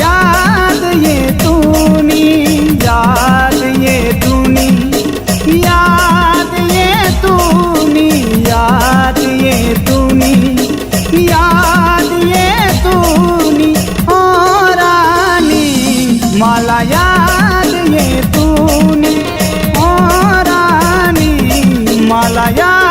याद ये तूनी, याद ये तूनी, याद ये तूनी, याद ये तूनी, याद ये तूनी, ओ रानी, माला याद ये तूनी, ओ रानी, माला याद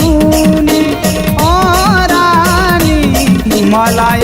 तूने और आनी हिमालय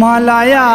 মলায়া